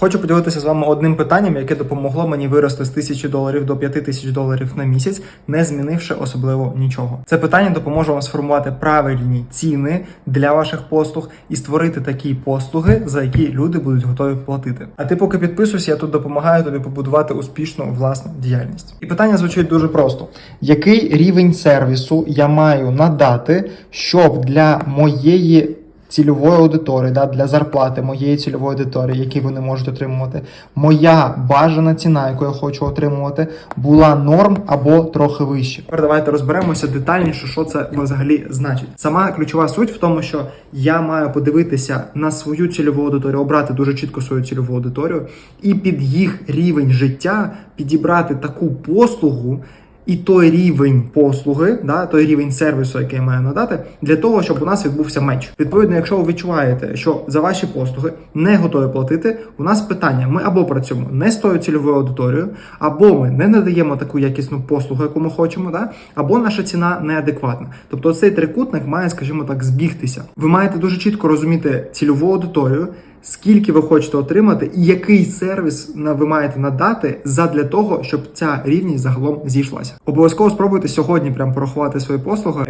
Хочу поділитися з вами одним питанням, яке допомогло мені вирости з тисячі доларів до п'яти тисяч доларів на місяць, не змінивши особливо нічого. Це питання допоможе вам сформувати правильні ціни для ваших послуг і створити такі послуги, за які люди будуть готові платити. А ти поки підписуйся, я тут допомагаю тобі побудувати успішну власну діяльність. І питання звучить дуже просто: який рівень сервісу я маю надати, щоб для моєї цільової аудиторії, да, для зарплати моєї цільової аудиторії, які вони можуть отримувати, моя бажана ціна, яку я хочу отримувати, була норм або трохи вище. Тепер давайте розберемося детальніше, що це взагалі значить. Сама ключова суть в тому, що я маю подивитися на свою цільову аудиторію, обрати дуже чітко свою цільову аудиторію, і під їх рівень життя підібрати таку послугу і той рівень послуги, да, той рівень сервісу, який я маю надати, для того, щоб у нас відбувся меч. Відповідно, якщо ви відчуваєте, що за ваші послуги не готові платити, у нас питання: ми або працюємо не з тою цільовою аудиторією, або ми не надаємо таку якісну послугу, яку ми хочемо, да, або наша ціна неадекватна. Тобто цей трикутник має, скажімо так, збігтися. Ви маєте дуже чітко розуміти цільову аудиторію. Скільки ви хочете отримати, і який сервіс ви маєте надати задля того, щоб ця рівність загалом зійшлася. Обов'язково спробуйте сьогодні прям порахувати свої послуги.